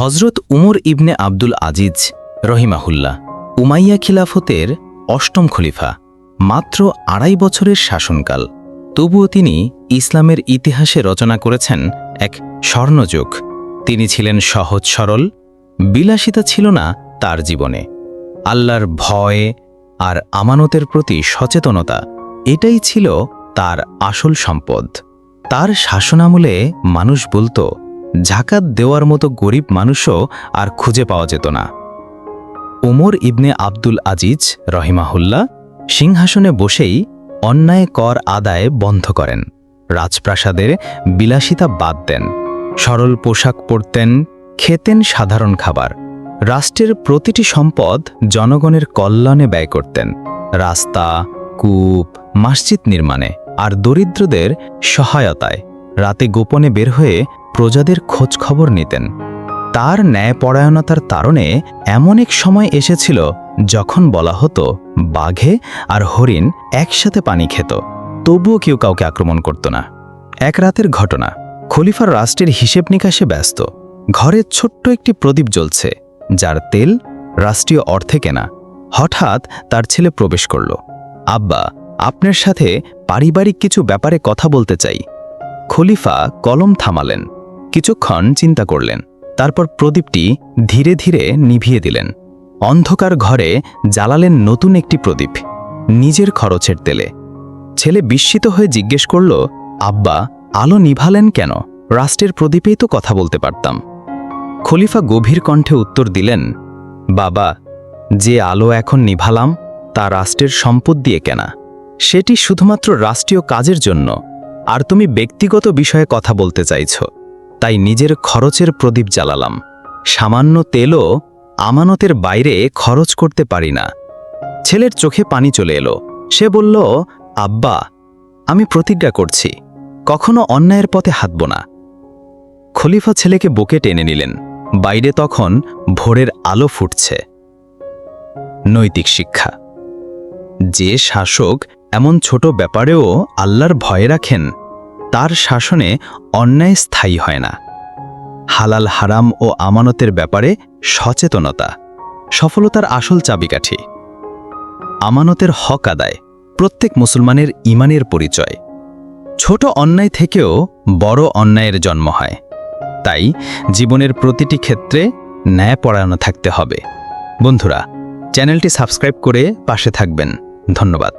হজরত Umar ibn Abdul Aziz রহিমাহুল্লাহ Umayya খিলাফতের অষ্টম খলিফা, মাত্র আড়াই বছরের শাসনকাল। তবুও তিনি ইসলামের ইতিহাসে রচনা করেছেন এক স্বর্ণযুগ। তিনি ছিলেন সহজ সরল, বিলাসিতা ছিল না তার জীবনে। আল্লাহর ভয় আর আমানতের প্রতি সচেতনতা, এটাই ছিল তার আসল সম্পদ। তার শাসনামলে মানুষ বলতো জাকাত দেওয়ার মতো গরিব মানুষও আর খুঁজে পাওয়া যেত না। ওমর ইবনে আব্দুল আজিজ রহিমাহুল্লাহ সিংহাসনে বসেই অন্যায় কর আদায় বন্ধ করেন। রাজপ্রাসাদের বিলাসিতা বাদ দেন। সরল পোশাক পরতেন, খেতেন সাধারণ খাবার। রাষ্ট্রের প্রতিটি সম্পদ জনগণের কল্যাণে ব্যয় করতেন। রাস্তা, কূপ, মসজিদ নির্মাণে আর দরিদ্রদের সহায়তায় রাতে গোপনে বের হয়ে প্রজাদের খোঁজ খবর নিতেন। তার ন্যায়পরায়ণতার তারণে এমন এক সময় এসেছিল যখন বলা হতো, বাঘে আর হরিণ একসাথে পানি খেত, তবুও কেউ কাউকে আক্রমণ করত না। এক রাতের ঘটনা, খলিফার রাষ্ট্রের হিসেব নিকাশে ব্যস্ত। ঘরে ছোট্ট একটি প্রদীপ জ্বলছে, যার তেল রাষ্ট্রীয় অর্থে কেনা। হঠাৎ তার ছেলে প্রবেশ করল। আব্বা, আপনার সাথে পারিবারিক কিছু ব্যাপারে কথা বলতে চাই। খলিফা কলম থামালেন। কিছুক্ষণ চিন্তা করলেন। তারপর প্রদীপটি ধীরে ধীরে নিভিয়ে দিলেন। অন্ধকার ঘরে জ্বালালেন নতুন একটি প্রদীপ, নিজের খরচের তেলে। ছেলে বিস্মিত হয়ে জিজ্ঞেস করল, আব্বা, আলো নিভালেন কেন? রাষ্ট্রের প্রদীপেই তো কথা বলতে পারতাম। খলিফা গভীর কণ্ঠে উত্তর দিলেন, বাবা, যে আলো এখন নিভালাম, তা রাষ্ট্রের সম্পদ দিয়ে কেনা। সেটি শুধুমাত্র রাষ্ট্রীয় কাজের জন্য। আর তুমি ব্যক্তিগত বিষয়ে কথা বলতে চাইছ। তাই নিজের খরচের প্রদীপ জ্বালালাম। সামান্য তেলও আমানতের বাইরে খরচ করতে পারি না। ছেলের চোখে পানি চলে এলো। সে বলল, আব্বা, আমি প্রতিজ্ঞা করছি, কখনো অন্যায়ের পথে হাঁটব না। খলিফা ছেলেকে বুকে টেনে নিলেন। বাইরে তখন ভোরের আলো ফুটছে। নৈতিক শিক্ষা। যে শাসক এমন ছোট ব্যাপারেও আল্লাহর ভয় রাখেন তার শাসনে অন্যায় স্থায়ী হয় না। হালাল হারাম ও আমানতের ব্যাপারে সচেতনতা, সফলতার আসল চাবিকাঠি। আমানতের হক আদায়, প্রত্যেক মুসলমানের ইমানের পরিচয়। ছোট অন্যায় থেকেও বড় অন্যায়ের জন্ম হয়। তাই জীবনের প্রতিটি ক্ষেত্রে ন্যায়পরায়ণ থাকতে হবে। বন্ধুরা, চ্যানেলটি সাবস্ক্রাইব করে পাশে থাকবেন। ধন্যবাদ।